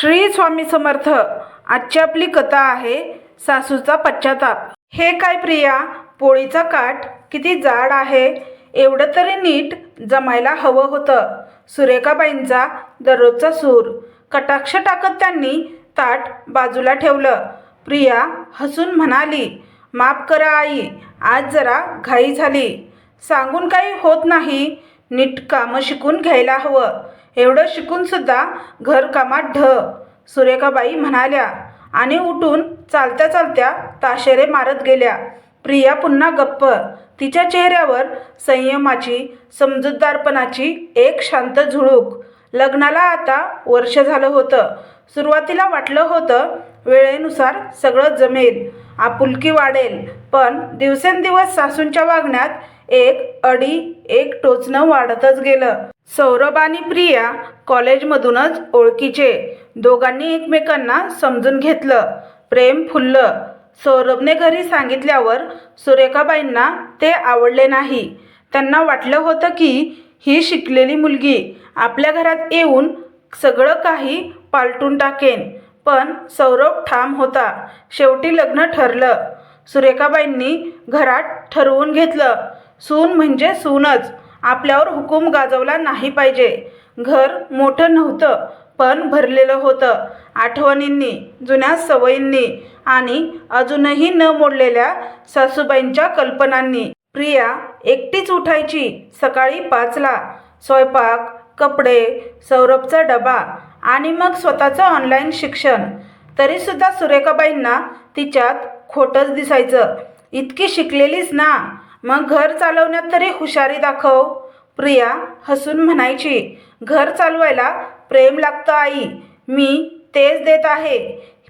श्री स्वामी समर्थ आजची आपली कथा आहे सासूचा पश्चाताप. हे काय प्रिया? पोळीचा काठ? किती जाड आहे. एवढं तरी नीट जमायला हवं होतं. सुरेखाबाईंचा दररोजचा सूर. कटाक्ष टाकत त्यांनी ताट बाजूला ठेवलं. प्रिया हसून म्हणाली माफ करा आई आज जरा घाई झाली. सांगून काही होत नाही. नीट कामं शिकून घ्यायला हवं. एवढं शिकूनसुद्धा घरकामात ढ सुरेखाबाई म्हणाल्या. आणि उठून चालत्या चालत्या ताशेरे मारत गेल्या. प्रिया पुन्हा गप्प. तिच्या चेहऱ्यावर संयमाची समजूतदारपणाची एक शांत झुळूक. लग्नाला आता वर्ष झालं होतं. सुरुवातीला वाटलं होतं वेळेनुसार सगळं जमेल आपुलकी वाढेल. पण दिवसेंदिवस सासूंच्या वागण्यात एक अडी एक टोचणं वाढतच गेलं. सौरभ आणि प्रिया कॉलेजमधूनच ओळखीचे. दोघांनी एकमेकांना समजून घेतलं. प्रेम फुललं. सौरभने घरी सांगितल्यावर सुरेखाबाईंना ते आवडले नाही. त्यांना वाटलं होतं की ही शिकलेली मुलगी आपल्या घरात येऊन सगळं काही पालटून टाकेन. पण सौरभ ठाम होता. शेवटी लग्न ठरलं. सुरेखाबाईंनी घरात ठरवून घेतलं. सून म्हणजे सूनच. आपल्यावर हुकूम गाजवला नाही पाहिजे. घर मोठं नव्हतं पण भरलेलं होतं. आठवणींनी जुन्या सवयींनी आणि अजूनही न मोडलेल्या सासूबाईंच्या कल्पनांनी. प्रिया एकटीच उठायची सकाळी पाचला. स्वयंपाक कपडे सौरभचा डबा आणि मग स्वतःचं ऑनलाईन शिक्षण. तरीसुद्धा सुरेखाबाईंना तिच्यात खोटंच दिसायचं. इतकी शिकलेलीच ना. मग घर चालवण्यात तरी हुशारी दाखव. प्रिया हसून म्हणायची घर चालवायला प्रेम लागतं आई. मी तेच देत आहे.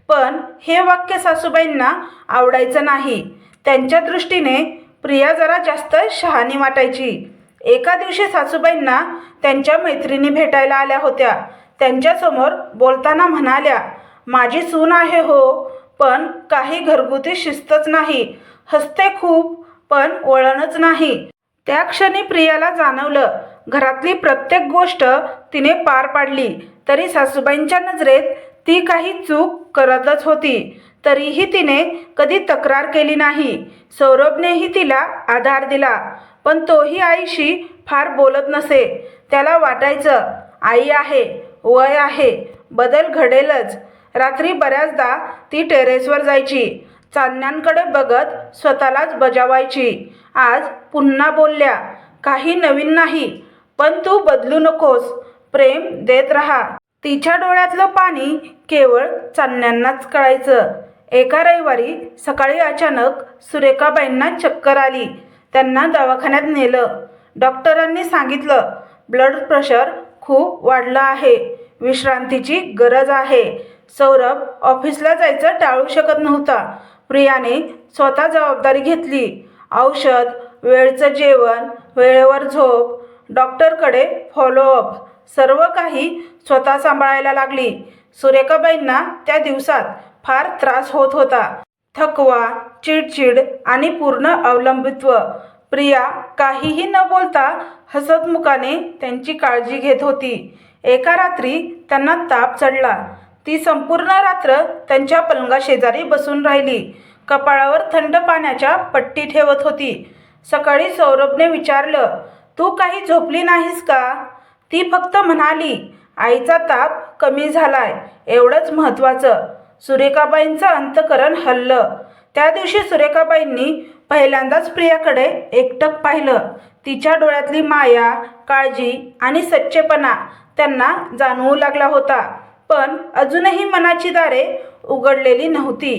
पण हे वाक्य सासूबाईंना आवडायचं नाही. त्यांच्या दृष्टीने प्रिया जरा जास्त शहाणी वाटायची. एका दिवशी सासूबाईंना त्यांच्या मैत्रिणी भेटायला आल्या होत्या. त्यांच्यासमोर बोलताना म्हणाल्या माझी सून आहे हो पण काही घरगुती शिस्तच नाही. हसते खूप पण वळणच नाही. त्या क्षणी प्रियाला जाणवलं घरातली प्रत्येक गोष्ट तिने पार पाडली. तरी सासूबाईंच्या नजरेत ती काही चूक करतच होती. तरीही तिने कधी तक्रार केली नाही. सौरभनेही तिला आधार दिला. पण तोही आईशी फार बोलत नसे. त्याला वाटायचं आई आहे वय आहे बदल घडेलच. रात्री बऱ्याचदा ती टेरेसवर जायची. चांदण्यांकडे बघत स्वतःलाच बजावायची. आज पुन्हा बोलल्या काही नवीन नाही पण तू बदलू नकोस प्रेम देत राहा. तिच्या डोळ्यातलं पाणी केवळ चांदण्यांनाच कळायचं. एका रविवारी सकाळी अचानक सुरेखाबाईंना चक्कर आली. त्यांना दवाखान्यात नेलं. डॉक्टरांनी सांगितलं ब्लड प्रेशर खूप वाढलं आहे विश्रांतीची गरज आहे. सौरभ ऑफिसला जायचं टाळू शकत नव्हता. प्रियाने स्वतः जबाबदारी घेतली. औषध वेळचं जेवण वेळेवर झोप डॉक्टरकडे फॉलोअप सर्व काही स्वतः सांभाळायला लागली. सुरेखाबाईंना त्या दिवसात फार त्रास होत होता. थकवा चिडचिड आणि पूर्ण अवलंबित्व. प्रिया काहीही न बोलता हसतमुखाने त्यांची काळजी घेत होती. एका रात्री त्यांना ताप चढला. ती संपूर्ण रात्र त्यांच्या पलंगाशेजारी बसून राहिली. कपाळावर थंड पाण्याच्या पट्टी ठेवत होती. सकाळी सौरभने विचारलं तू काही झोपली नाहीस का? ती फक्त म्हणाली आईचा ताप कमी झालाय एवढंच महत्त्वाचं. सुरेखाबाईंचं अंतकरण हल्लं. त्या दिवशी सुरेखाबाईंनी पहिल्यांदाच प्रियाकडे एकटक पाहिलं. तिच्या डोळ्यातली माया काळजी आणि सच्चेपणा त्यांना जाणवू लागला होता. पण अजूनही मनाची दारे उघडलेली नव्हती.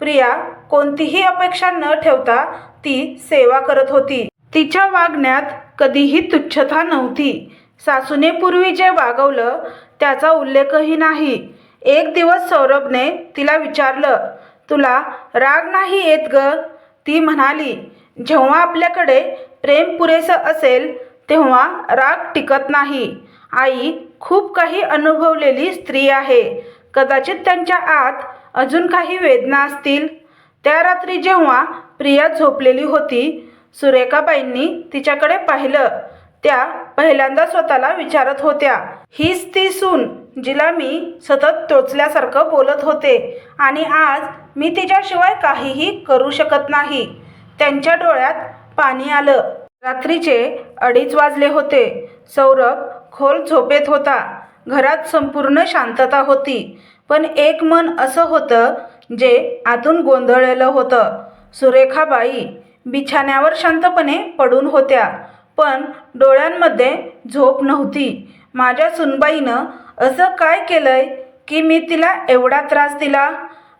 प्रिया कोणतीही अपेक्षा न ठेवता ती सेवा करत होती. तिच्या वागण्यात कधीही तुच्छता नव्हती. सासूने पूर्वी जे वागवलं त्याचा उल्लेखही नाही. एक दिवस सौरभने तिला विचारलं तुला राग नाही येत ग? ती म्हणाली जेव्हा आपल्याकडे प्रेम पुरेसं असेल तेव्हा राग टिकत नाही. आई खूप काही अनुभवलेली स्त्री आहे. कदाचित त्यांच्या आत अजून काही वेदना असतील. त्या रात्री जेव्हा प्रिया झोपलेली होती सुरेखाबाईंनी तिच्याकडे पाहिलं. त्या पहिल्यांदा स्वतःला विचारत होत्या हीच ती सून जिला मी सतत टोचल्यासारखं बोलत होते आणि आज मी तिच्याशिवाय काहीही करू शकत नाही. त्यांच्या डोळ्यात पाणी आलं. रात्रीचे अडीच वाजले होते. सौरभ खोल झोपेत होता. घरात संपूर्ण शांतता होती. पण एक मन असं होतं जे आतून गोंधळलेलं होतं. सुरेखाबाई बिछाण्यावर शांतपणे पडून होत्या. पण डोळ्यांमध्ये झोप नव्हती. माझ्या सुनबाईनं असं काय केलंय की मी तिला एवढा त्रास दिला?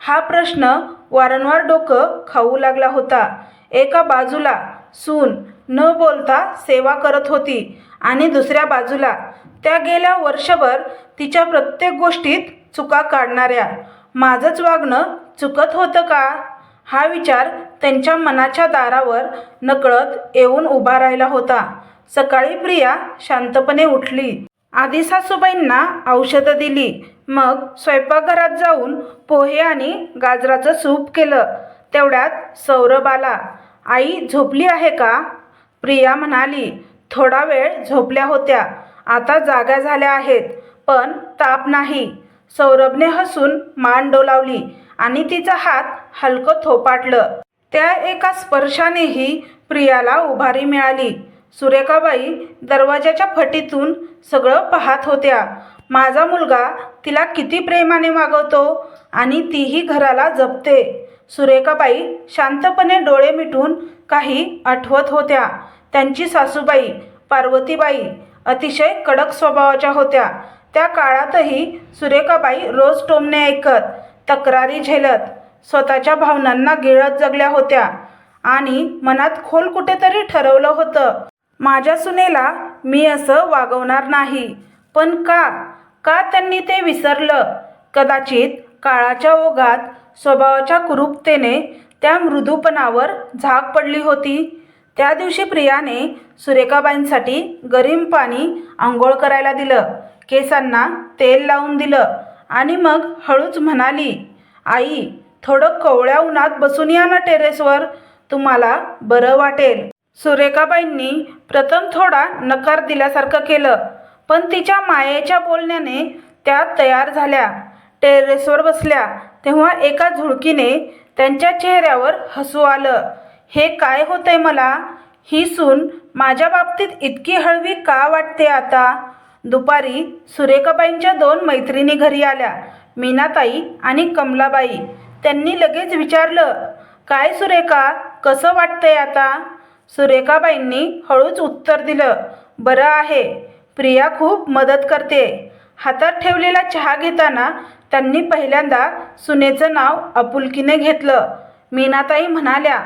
हा प्रश्न वारंवार डोकं खाऊ लागला होता. एका बाजूला सून न बोलता सेवा करत होती. आणि दुसऱ्या बाजूला. त्या गेल्या वर्षभर तिच्या प्रत्येक गोष्टीत चुका काढणाऱ्या. माझंच वागणं चुकत होतं का? हा विचार त्यांच्या मनाच्या दारावर नकळत येऊन उभा राहिला होता. सकाळी प्रिया शांतपणे उठली. आधी सासूबाईंना औषधं दिली. मग स्वयंपाकघरात जाऊन पोहे आणि गाजराचं सूप केलं. तेवढ्यात सौरभ आला. आई झोपली आहे का? प्रिया म्हणाली. थोडा वेळ झोपल्या होत्या. आता जाग्या झाल्या आहेत पण ताप नाही. सौरभने हसून मान डोलावली आणि तिचा हात हलकं थोपाटलं. त्या एका स्पर्शानेही प्रियाला उभारी मिळाली. सुरेखाबाई दरवाजाच्या फटीतून सगळं पाहत होत्या. माझा मुलगा तिला किती प्रेमाने वागवतो आणि तीही घराला जपते. सुरेखाबाई शांतपणे डोळे मिटून काही आठवत होत्या. त्यांची सासूबाई पार्वतीबाई अतिशय कडक स्वभावाच्या होत्या. त्या काळातही सुरेखाबाई रोज टोमणे ऐकत तक्रारी झेलत स्वतःच्या भावनांना गिळत जगल्या होत्या आणि मनात खोल कुठेतरी ठरवलं होतं माझ्या सुनेला मी असं वागवणार नाही. पण का? का त्यांनी ते विसरलं? कदाचित काळाच्या ओघात स्वभावाच्या कुरूपतेने त्या मृदूपणावर झाक पडली होती. त्या दिवशी प्रियाने सुरेखाबाईंसाठी गरम पाणी आंघोळ करायला दिलं. केसांना तेल लावून दिलं आणि मग हळूच म्हणाली आई थोडं कवळ्या उन्हात बसून या ना टेरेसवर तुम्हाला बरं वाटेल. सुरेखाबाईंनी प्रथम थोडा नकार दिल्यासारखं केलं पण तिच्या मायेच्या बोलण्याने त्या तयार झाल्या. टेरेसवर बसल्या तेव्हा एका झुळकीने त्यांच्या चेहऱ्यावर हसू आलं. हे काय होतंय मला? ही सून माझ्या बाबतीत इतकी हळवी का वाटते आता? दुपारी सुरेखाबाईंच्या दोन मैत्रिणी घरी आल्या मीनाताई आणि कमलाबाई. त्यांनी लगेच विचारलं काय सुरेखा कसं वाटतंय आता? सुरेखाबाईंनी हळूच उत्तर दिलं बरं आहे. प्रिया खूप मदत करते. हातात ठेवलेला चहा घेताना त्यांनी पहिल्यांदा सुनेचं नाव आपुलकीने घेतलं. मीनाताई म्हणाल्या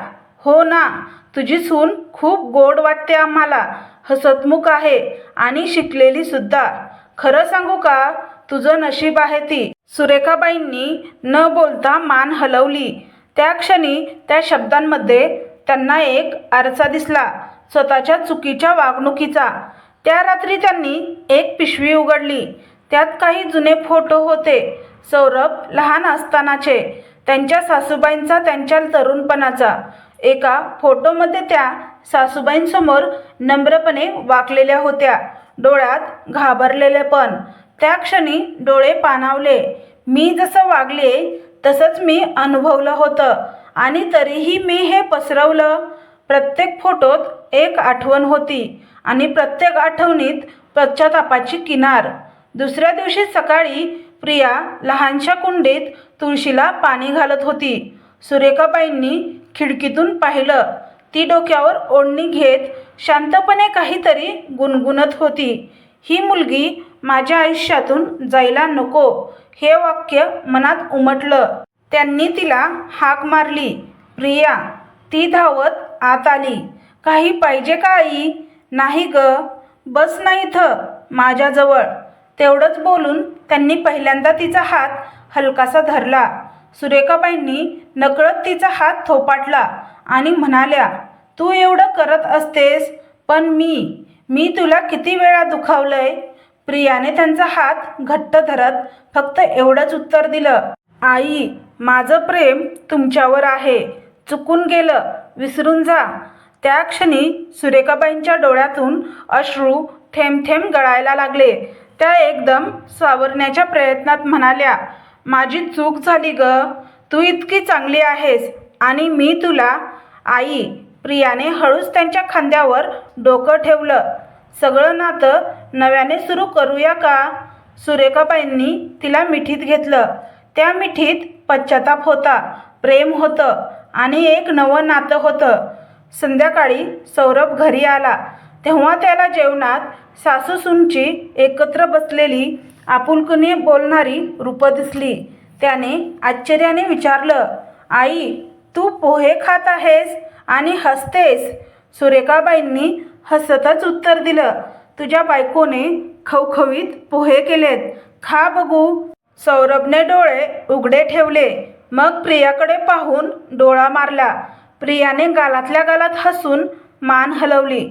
हो ना तुझी सून खूप गोड वाटते आम्हाला. हसतमुख आहे आणि शिकलेली सुद्धा. खरं सांगू का तुझं नशीब आहे ती. सुरेखाबाईंनी न बोलता मान हलवली. त्या क्षणी त्या शब्दांमध्ये त्यांना एक आरसा दिसला स्वतःच्या चुकीच्या वागणुकीचा. त्या रात्री त्यांनी एक पिशवी उघडली. त्यात काही जुने फोटो होते. सौरभ लहान असतानाचे त्यांच्या सासूबाईंचा त्यांच्या तरुणपणाचा. एका फोटोमध्ये त्या सासूबाईंसमोर नम्रपणे वाकलेल्या होत्या. डोळ्यात घाबरलेले पण. त्या क्षणी डोळे पाणावले. मी जसं वागले तसंच मी अनुभवलं होतं. आणि तरीही मी हे पसरवलं. प्रत्येक फोटोत एक आठवण होती. आणि प्रत्येक आठवणीत पश्चातापाची किनार. दुसऱ्या दिवशी सकाळी प्रिया लहानशा कुंडीत तुळशीला पाणी घालत होती. सुरेखाबाईंनी खिडकीतून पाहिलं. ती डोक्यावर ओढणी घेत शांतपणे काहीतरी गुणगुणत होती. ही मुलगी माझ्या आयुष्यातून जायला नको हे वाक्य मनात उमटलं. त्यांनी तिला हाक मारली. प्रिया ती धावत आत आली. काही पाहिजे का आई? नाही ग. बस नाही इथं माझ्याजवळ. तेवढंच बोलून त्यांनी पहिल्यांदा तिचा हात हलकासा धरला. सुरेखाबाईंनी नकळत तिचा हात थोपाटला आणि म्हणाल्या तू एवढं करत असतेस पण मी मी तुला किती वेळा दुखावलंय प्रियाने त्यांचा हात घट्ट धरत फक्त एवढंच उत्तर दिलं आई माझं प्रेम तुमच्यावर आहे चुकून गेलं विसरून जा त्या क्षणी सुरेखाबाईंच्या डोळ्यातून अश्रू थेंब थेंब गळायला लागले. त्या एकदम सावरण्याच्या प्रयत्नात म्हणाल्या माझी चूक झाली ग. तू इतकी चांगली आहेस आणि मी तुला आई प्रियाने हळूच त्यांच्या खांद्यावर डोकं ठेवलं. सगळं नातं नव्याने सुरू करूया का? सुरेखाबाईंनी तिला मिठीत घेतलं. त्या मिठीत पश्चाताप होता प्रेम होतं आणि एक नवं नातं होतं. संध्याकाळी सौरभ घरी आला. तेव्हा त्याला जेवणात सासूसूंची एकत्र बसलेली आपुलकीने बोलणारी रूपं दिसली. त्याने आश्चर्याने विचारलं आई तू पोहे खात आहेस आणि हसतेस. सुरेखाबाईंनी हसतच उत्तर दिलं तुझ्या बायकोने खवखवीत पोहे केलेत. खा बघू. सौरभने डोळे उघडे ठेवले. मग प्रियाकडे पाहून डोळा मारला. प्रियाने गालातल्या गालात हसून मान हलवली.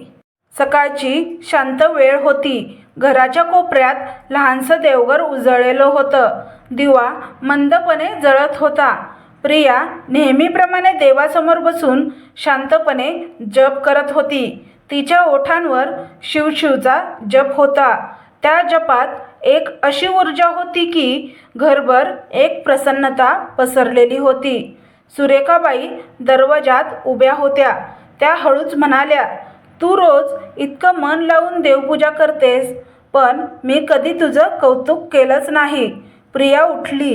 सकाळची शांत वेळ होती. घराच्या कोपऱ्यात लहानसं देवघर उजळलेलं होतं. दिवा मंदपणे जळत होता. प्रिया नेहमीप्रमाणे देवासमोर बसून शांतपणे जप करत होती. तिच्या ओठांवर शिवशिवचा जप होता. त्या जपात एक अशी ऊर्जा होती की घरभर एक प्रसन्नता पसरलेली होती. सुरेखाबाई दरवाजात उभ्या होत्या. त्या हळूच म्हणाल्या तू रोज इतकं मन लावून देवपूजा करतेस पण मी कधी तुझं कौतुक केलंच नाही. प्रिया उठली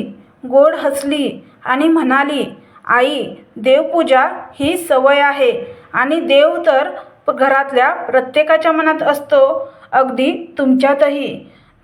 गोड हसली आणि म्हणाली आई देवपूजा ही सवय आहे आणि देव तर घरातल्या प्रत्येकाच्या मनात असतो अगदी तुमच्यातही.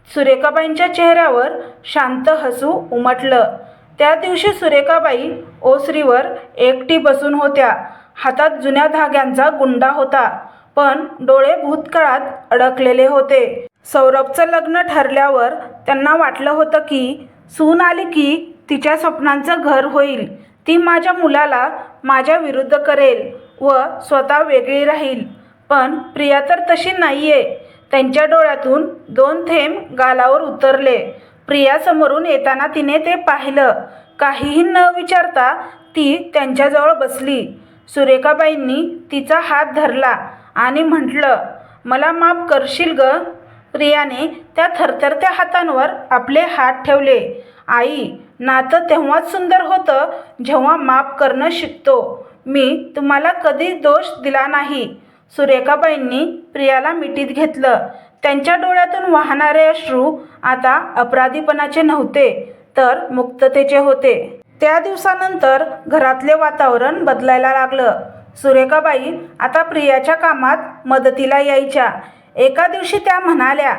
सुरेखाबाईंच्या चेहऱ्यावर शांत हसू उमटलं. त्या दिवशी सुरेखाबाई ओसरीवर एकटी बसून होत्या. हातात जुन्या धाग्यांचा गुंडा होता. पण डोळे भूतकाळात अडकलेले होते. सौरभचं लग्न ठरल्यावर त्यांना वाटलं होतं की सून आली की तिच्या स्वप्नांचं घर होईल. ती माझ्या मुलाला माझ्या विरुद्ध करेल व स्वतः वेगळी राहील. पण प्रिया तर तशी नाहीये. त्यांच्या डोळ्यातून दोन थेंब गालावर उतरले. प्रियासमोरून येताना तिने ते पाहिलं. काहीही न विचारता ती त्यांच्याजवळ बसली. सुरेखाबाईंनी तिचा हात धरला. आणि म्हटलं मला माफ करशील ग. प्रियाने त्या थरथरत्या हातांवर आपले हात ठेवले. आई नातं तेव्हाच सुंदर होतं जेव्हा माफ करणं शिकतो. मी तुम्हाला कधीच दोष दिला नाही. सुरेखाबाईंनी प्रियाला मिठीत घेतलं. त्यांच्या डोळ्यातून वाहणारे अश्रू आता अपराधीपणाचे नव्हते तर मुक्ततेचे होते. त्या दिवसानंतर घरातले वातावरण बदलायला लागलं. सुरेखाबाई आता प्रियाच्या कामात मदतीला यायच्या. एका दिवशी त्या म्हणाल्या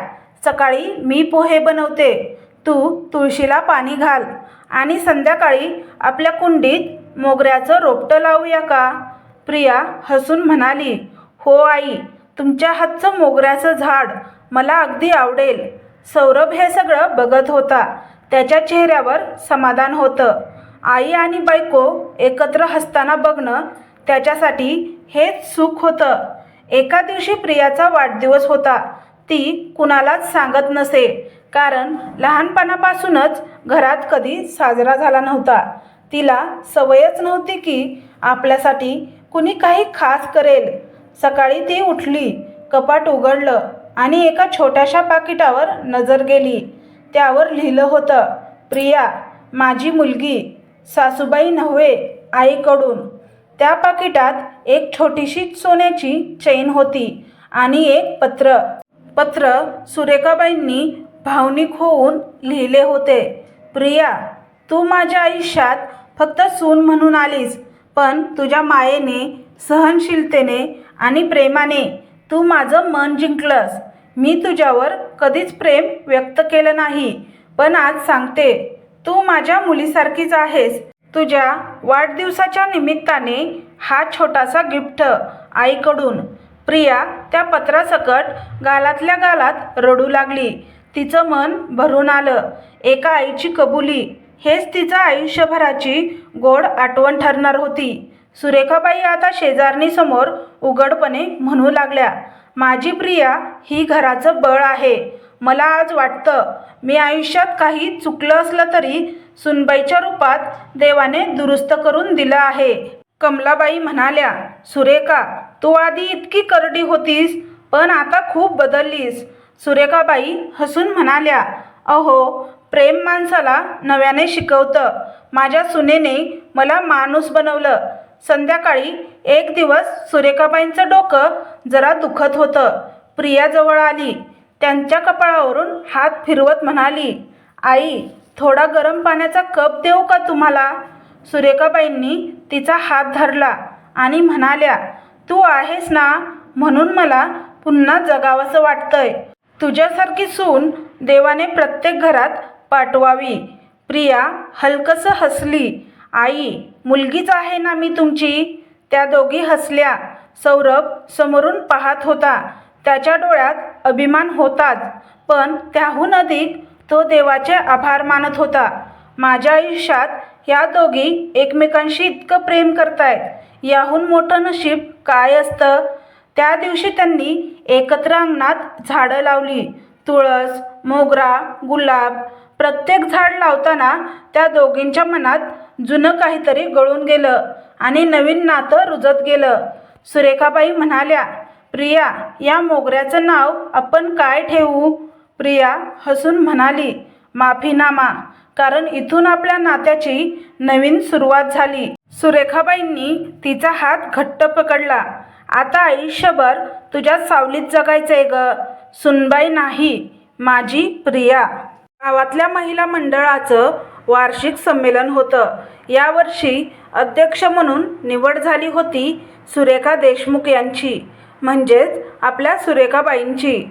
सकाळी मी पोहे बनवते. तू तुळशीला पाणी घाल आणि संध्याकाळी आपल्या कुंडीत मोगऱ्याचं रोपटं लावूया का? प्रिया हसून म्हणाली हो आई तुमच्या हातचं मोगऱ्याचं झाड मला अगदी आवडेल. सौरभ हे सगळं बघत होता. त्याच्या चेहऱ्यावर समाधान होतं. आई आणि बायको एकत्र हसताना बघणं त्याच्यासाठी हेच सुख होतं. एका दिवशी प्रियाचा वाढदिवस होता. ती कुणालाच सांगत नसे कारण लहानपणापासूनच घरात कधी साजरा झाला नव्हता. तिला सवयच नव्हती की आपल्यासाठी कुणी काही खास करेल. सकाळी ती उठली कपाट उघडलं आणि एका छोट्याशा पाकिटावर नजर गेली. त्यावर लिहिलं होतं प्रिया माझी मुलगी सासूबाई नव्हे आईकडून. त्या पाकिटात एक छोटीशी सोन्याची चैन होती आणि एक पत्र. पत्र सुरेखाबाईंनी भावनिक होऊन लिहिले होते. प्रिया तू माझ्या आयुष्यात फक्त सून म्हणून आलीस पण तुझ्या मायेने सहनशीलतेने आणि प्रेमाने तू माझं मन जिंकलंस. मी तुझ्यावर कधीच प्रेम व्यक्त केलं नाही पण आज सांगते तू माझ्या मुलीसारखीच आहेस तुझ्या वाढदिवसाच्या निमित्ताने हा छोटासा गिफ्ट आईकडून. प्रिया त्या पत्रासकट गालातल्या गालात रडू लागली. तिचं मन भरून आलं. एका आईची कबुली. हेच तिचं आयुष्यभराची गोड आठवण ठरणार होती. सुरेखाबाई आता शेजारणीसमोर उघडपणे म्हणू लागल्या माझी प्रिया ही घराचं बळ आहे. मला आज वाटतं मी आयुष्यात काही चुकलं असलं तरी सुनबाईच्या रूपात देवाने दुरुस्त करून दिलं आहे. कमलाबाई म्हणाल्या सुरेखा तू आधी इतकी करडी होतीस पण आता खूप बदललीस. सुरेखाबाई हसून म्हणाल्या अहो प्रेम माणसाला नव्याने शिकवतं. माझ्या सुनेने मला माणूस बनवलं. संध्याकाळी एक दिवस सुरेखाबाईंचं डोकं जरा दुखत होतं. प्रियाजवळ आली. त्यांच्या कपाळावरून हात फिरवत म्हणाली आई थोडा गरम पाण्याचा कप देऊ का तुम्हाला? सुरेखाबाईंनी तिचा हात धरला आणि म्हणाल्या तू आहेस ना? म्हणून मला पुन्हा जगावंसं वाटतंय. तुझ्यासारखी सून देवाने प्रत्येक घरात पाठवावी. प्रिया हलकसं हसली. आई मुलगीच आहे ना मी तुमची? त्या दोघी हसल्या. सौरभ समोरून पाहत होता. त्याच्या डोळ्यात अभिमान होताच पण त्याहून अधिक तो देवाचे आभार मानत होता. माझ्या आयुष्यात ह्या दोघी एकमेकांशी इतकं प्रेम करतायत. याहून मोठं नशीब काय असतं? त्या दिवशी त्यांनी एकत्र अंगणात झाडं लावली. तुळस मोगरा गुलाब प्रत्येक झाड लावताना त्या दोघींच्या मनात जुनं काहीतरी गळून गेलं आणि नवीन नातं रुजत गेलं. सुरेखाबाई म्हणाल्या प्रिया या मोगऱ्याचं नाव आपण काय ठेवू? प्रिया हसून म्हणाली माफीनामा कारण इथून आपल्या नात्याची नवीन सुरुवात झाली. सुरेखाबाईंनी तिचा हात घट्ट पकडला. आता आयुष्यभर तुझ्या सावलीत जगायचंय ग. सुनबाई नाही माझी प्रिया. गावातल्या महिला मंडळाचं वार्षिक संमेलन होतं. यावर्षी अध्यक्ष म्हणून निवड झाली होती सुरेखा देशमुख यांची म्हणजेच आपल्या सुरेखाबाईंची.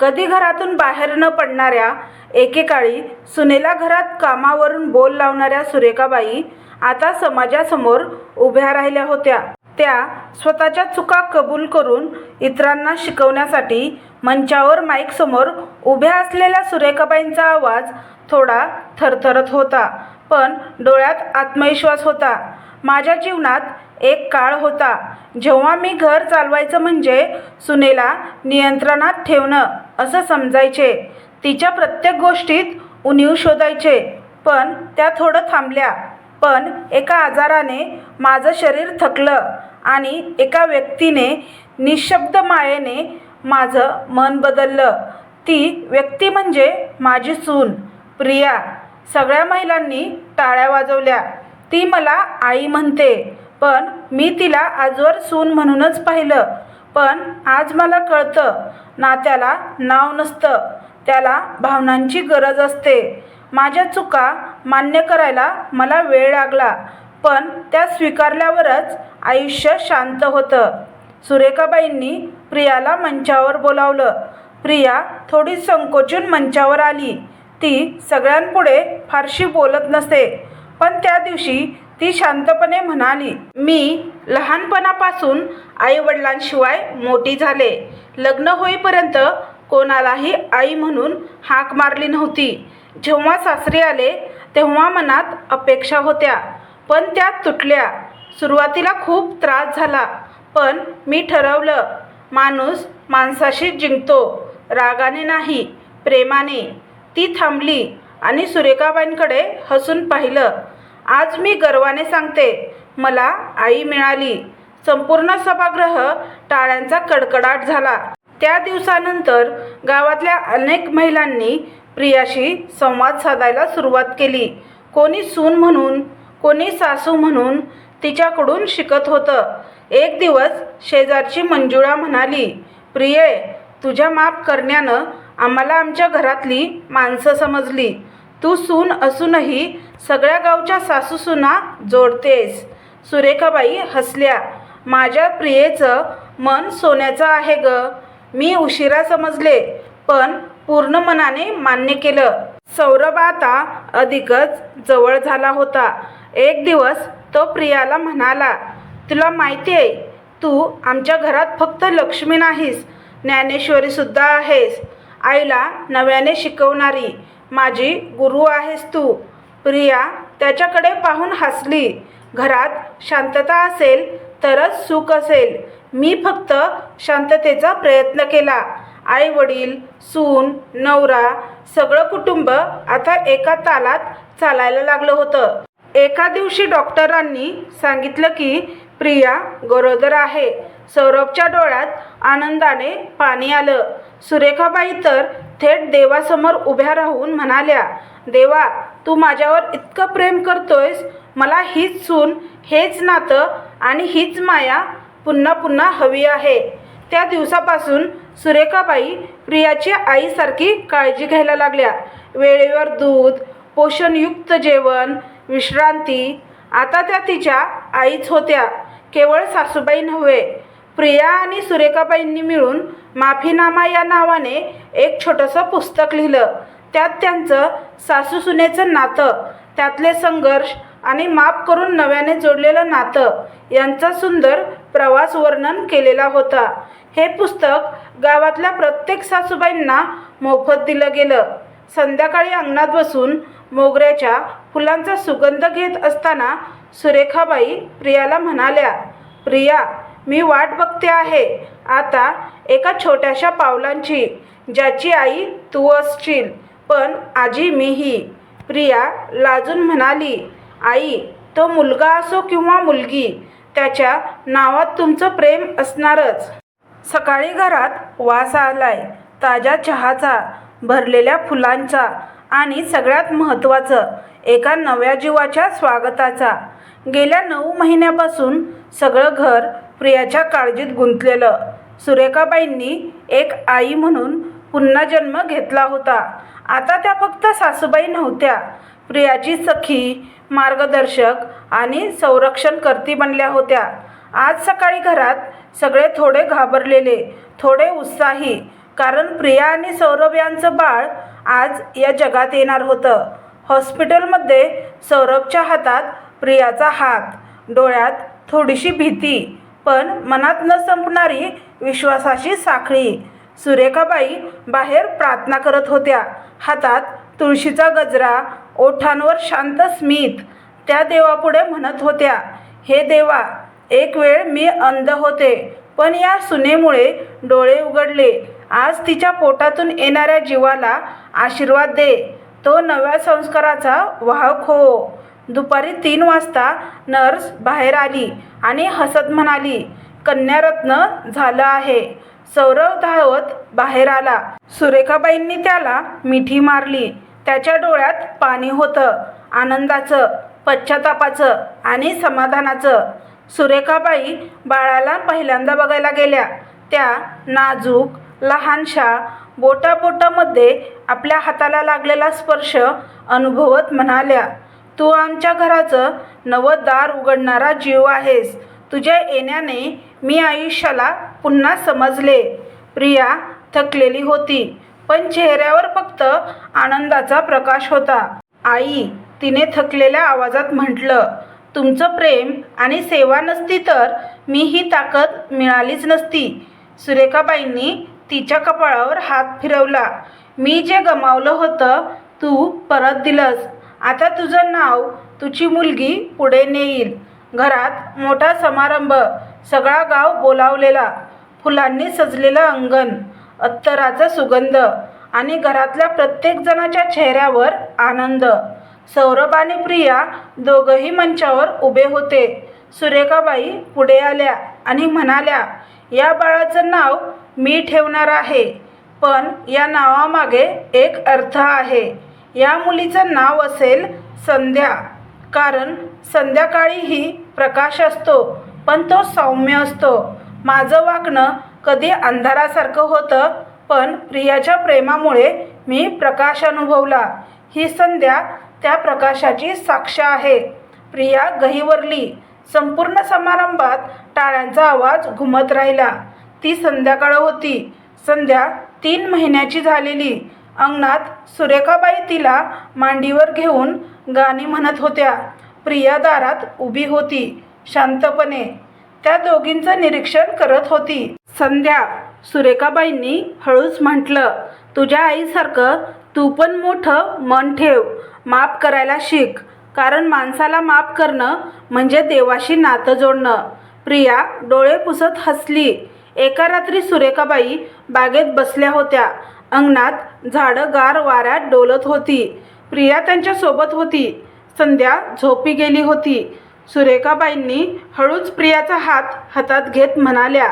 कधी घरातून बाहेर न पडणाऱ्या एकेकाळी सुनेला घरात कामावरून बोल लावणाऱ्या सुरेखाबाई आता समाजासमोर उभ्या राहिल्या होत्या. त्या स्वतःच्या चुका कबूल करून इतरांना शिकवण्यासाठी मंचावर माईकसमोर उभ्या असलेल्या सुरेखाबाईंचा आवाज थोडा थरथरत होता पण डोळ्यात आत्मविश्वास होता. माझ्या जीवनात एक काळ होता जेव्हा मी घर चालवायचं म्हणजे सुनेला नियंत्रणात ठेवणं. असं समजायचे. तिच्या प्रत्येक गोष्टीत उणीव शोधायचे पण त्या थोडं थांबल्या. पण एका आजाराने माझं शरीर थकलं आणि एका व्यक्तीने निशब्द मायेने माझं मन बदललं. ती व्यक्ती म्हणजे माझी सून प्रिया. सगळ्या महिलांनी टाळ्या वाजवल्या. ती मला आई म्हणते पण मी तिला आजवर सून म्हणूनच पाहिलं. पण आज मला कळतं नात्याला नाव नसतं त्याला भावनांची गरज असते. माझ्या चुका मान्य करायला मला वेळ लागला पण त्या स्वीकारल्यावरच आयुष्य शांत होतं. सुरेखाबाईंनी प्रियाला मंचावर बोलावलं. प्रिया थोडी संकोचून मंचावर आली. ती सगळ्यांपुढे फारशी बोलत नसे पण त्या दिवशी ती शांतपणे म्हणाली मी लहानपणापासून आईवडिलांशिवाय मोठी झाले. लग्न होईपर्यंत कोणालाही आई म्हणून हाक मारली नव्हती. जेव्हा सासरी आले तेव्हा मनात अपेक्षा होत्या. पण त्या तुटल्या. सुरुवातीला खूप त्रास झाला. पण मी ठरवलं माणूस माणसाशी जिंकतो. रागाने नाही प्रेमाने. ती थांबली आणि सुरेखाबाईंकडे हसून पाहिलं. आज मी गर्वाने सांगते मला आई मिळाली. संपूर्ण सभागृह टाळ्यांचा कडकडाट झाला. त्या दिवसानंतर गावातल्या अनेक महिलांनी प्रियाशी संवाद साधायला सुरुवात केली. कोणी सून म्हणून कोणी सासू म्हणून तिच्याकडून शिकत होतं. एक दिवस शेजारची मंजुळा म्हणाली प्रिये तुझ्या माफ करण्यानं आम्हाला आमच्या घरातली माणसं समजली. तू सून असूनही सगळ्या गावच्या सासूसुना जोडतेस. सुरेखाबाई हसल्या. माझ्या प्रियेचं मन सोन्याचं आहे ग. मी उशिरा समजले पण पूर्ण मनाने मान्य केलं. सौरभ आता अधिकच जवळ झाला होता. एक दिवस तो प्रियाला म्हणाला तुला माहिती आहे तू आमच्या घरात फक्त लक्ष्मी नाहीस. ज्ञानेश्वरीसुद्धा आहेस. आईला नव्याने शिकवणारी माझी गुरु आहेस तू. प्रिया त्याच्याकडे पाहून हसली. घरात शांतता असेल तरच सुख असेल. मी फक्त शांततेचा प्रयत्न केला. आई वडील सून नवरा सगळं कुटुंब आता एका तालात चालायला लागलं होतं. एका दिवशी डॉक्टरांनी सांगितलं की प्रिया गरोदर आहे. सौरभच्या डोळ्यात आनंदाने पाणी आलं. सुरेखाबाई तर थेट देवासमोर उभ्या राहून म्हणाल्या देवा तू माझ्यावर इतकं प्रेम करतोयस मला हीच सून हेच नातं आणि हीच माया पुन्हा पुन्हा हवी आहे. त्या दिवसापासून सुरेखाबाई प्रियाची आईसारखी काळजी घ्यायला लागल्या. वेळेवर दूध पोषणयुक्त जेवण विश्रांती आता त्या तिच्या आईच होत्या. केवळ सासूबाई नव्हे प्रिया आणि सुरेखाबाईंनी मिळून माफीनामा या नावाने एक छोटंसं पुस्तक लिहिलं. त्यात त्यांचं सासू सुनेचं नातं त्यातले संघर्ष आणि माफ करून नव्याने जोडलेलं नातं यांचा सुंदर प्रवास वर्णन केलेला होता. हे पुस्तक गावातल्या प्रत्येक सासूबाईंना मोफत दिलं गेलं. संध्याकाळी अंगणात बसून मोगऱ्याच्या फुलांचा सुगंध घेत असताना सुरेखाबाई प्रियाला म्हणाल्या प्रिया मी वाट बघते आहे. आता एका छोट्याशा पावलांची ज्याची आई तू असशील पण आजी मीही. प्रिया लाजून म्हणाली आई तो मुलगा असो किंवा मुलगी त्याच्या नावात तुमचं प्रेम असणारच. सकाळी घरात वास आलाय ताज्या चहाचा भरलेल्या फुलांचा आणि सगळ्यात महत्त्वाचं एका नव्या जीवाच्या स्वागताचा. गेल्या नऊ महिन्यापासून सगळं घर प्रियाच्या काळजीत गुंतलेलं. सुरेखाबाईंनी एक आई म्हणून पुन्हा जन्म घेतला होता. आता त्या फक्त सासूबाई नव्हत्या. प्रियाची सखी मार्गदर्शक आणि संरक्षणकर्ती बनल्या होत्या. आज सकाळी घरात सगळे थोडे घाबरलेले थोडे उत्साही कारण प्रिया आणि सौरभ यांचं बाळ आज या जगात येणार होतं. हॉस्पिटलमध्ये सौरभच्या हातात प्रियाचा हात डोळ्यात थोडीशी भीती पण मनात न संपणारी विश्वासाची साखळी. सुरेखाबाई बाहेर प्रार्थना करत होत्या. हातात तुळशीचा गजरा ओठांवर शांत स्मित. त्या देवापुढे म्हणत होत्या हे देवा एक वेळ मी अंध होते पण या सुनेमुळे डोळे उघडले. आज तिच्या पोटातून येणाऱ्या जीवाला आशीर्वाद दे. तो नव्या संस्काराचा वाहक हो. दुपारी तीन वाजता नर्स बाहेर आली आणि हसत म्हणाली कन्यारत्न झालं आहे. सौरव धावत बाहेर आला. सुरेखाबाईंनी त्याला मिठी मारली. त्याच्या डोळ्यात पाणी होतं. आनंदाचं पश्चातापाचं आणि समाधानाचं. सुरेखाबाई बाळाला पहिल्यांदा बघायला गेल्या. त्या नाजूक लहानशा बोटाबोटामध्ये आपल्या हाताला लागलेला स्पर्श अनुभवत म्हणाल्या तू आमच्या घराचं नवं दार उघडणारा जीव आहेस. तुझ्या येण्याने मी आयुष्याला पुन्हा समजले. प्रिया थकलेली होती पण चेहऱ्यावर फक्त आनंदाचा प्रकाश होता. आई तिने थकलेल्या आवाजात म्हटलं तुमचं प्रेम आणि सेवा नसती तर मी ही ताकद मिळालीच नसती. सुरेखाबाईंनी तिच्या कपाळावर हात फिरवला मी जे गमावलं होतं तू परत दिलंस. आता तुझं नाव तुझी मुलगी पुढे नेईल. घरात मोठा समारंभ सगळा गाव बोलावलेला फुलांनी सजलेलं अंगण अत्तराचा सुगंध आणि घरातल्या प्रत्येक जणाच्या चेहऱ्यावर आनंद. सौरभ आणि प्रिया दोघंही मंचावर उभे होते. सुरेखाबाई पुढे आल्या आणि म्हणाल्या या बाळाचं नाव मी ठेवणार आहे पण या नावामागे एक अर्थ आहे. या मुलीचं नाव असेल संध्या. कारण संध्याकाळीही प्रकाश असतो पण तो सौम्य असतो. माझं वागणं कधी अंधारासारखं होतं पण प्रियाच्या प्रेमामुळे मी प्रकाश अनुभवला. ही संध्या त्या प्रकाशाची साक्ष आहे. प्रिया गहिवरली संपूर्ण समारंभात टाळ्यांचा आवाज घुमत राहिला. ती संध्याकाळ होती. संध्या तीन महिन्याची झालेली. अंगणात सुरेखाबाई तिला मांडीवर घेऊन गाणी म्हणत होत्या. प्रिया दारात उभी होती शांतपणे. त्या दोघींचं निरीक्षण करत होती. संध्या सुरेखाबाईंनी हळूच म्हटलं तुझ्या आईसारखं तू पण मोठं मन ठेव माफ करायला शिक. कारण माणसाला माफ करणं म्हणजे देवाशी नातं जोडणं. प्रिया डोळे पुसत हसली. एका रात्री सुरेखाबाई बागेत बसल्या होत्या. अंगणात झाडं गार वाऱ्यात डोलत होती. प्रिया त्यांच्यासोबत होती. संध्या झोपी गेली होती. सुरेखाबाईंनी हळूच प्रियाचा हात हातात घेत म्हणाल्या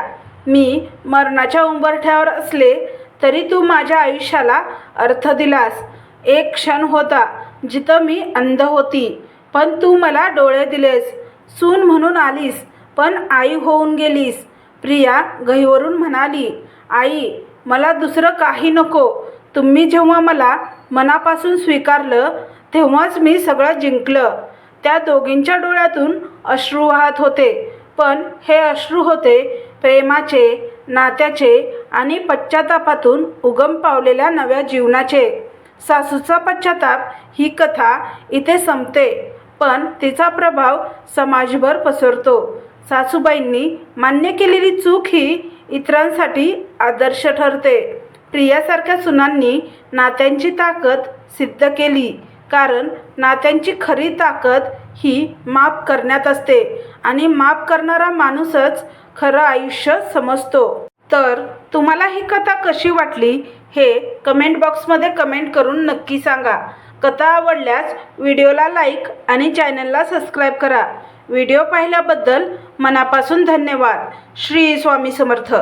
मी मरणाच्या उंबरठ्यावर असले तरी तू माझ्या आयुष्याला अर्थ दिलास. एक क्षण होता जिथं मी अंध होती पण तू मला डोळे दिलेस. सून म्हणून आलीस पण आई होऊन गेलीस. प्रिया गहीवरून म्हणाली आई मला दुसरं काही नको. तुम्ही जेव्हा मला मनापासून स्वीकारलं तेव्हाच मी सगळं जिंकलं. त्या दोघींच्या डोळ्यातून अश्रू वाहत होते. पण हे अश्रू होते प्रेमाचे नात्याचे आणि पश्चातापातून उगम पावलेल्या नव्या जीवनाचे. सासूचा पश्चाताप ही कथा इथे संपते पण तिचा प्रभाव समाजभर पसरतो. सासूबाईंनी मान्य केलेली चूक ही इतरांसाठी आदर्श ठरते. प्रियासारख्या सुनांनी नात्यांची ताकद सिद्ध केली. कारण नात्यांची खरी ताकद ही माफ करण्यात असते आणि माफ करणारा माणूसच खरं आयुष्य समजतो. तर तुम्हाला ही कथा कशी वाटली हे कमेंट बॉक्समध्ये कमेंट करून नक्की सांगा. कथा आवडल्यास व्हिडिओला लाईक आणि चॅनलला सबस्क्राईब करा. व्हिडिओ पाहिल्याबद्दल मनापासून धन्यवाद. श्री स्वामी समर्थ.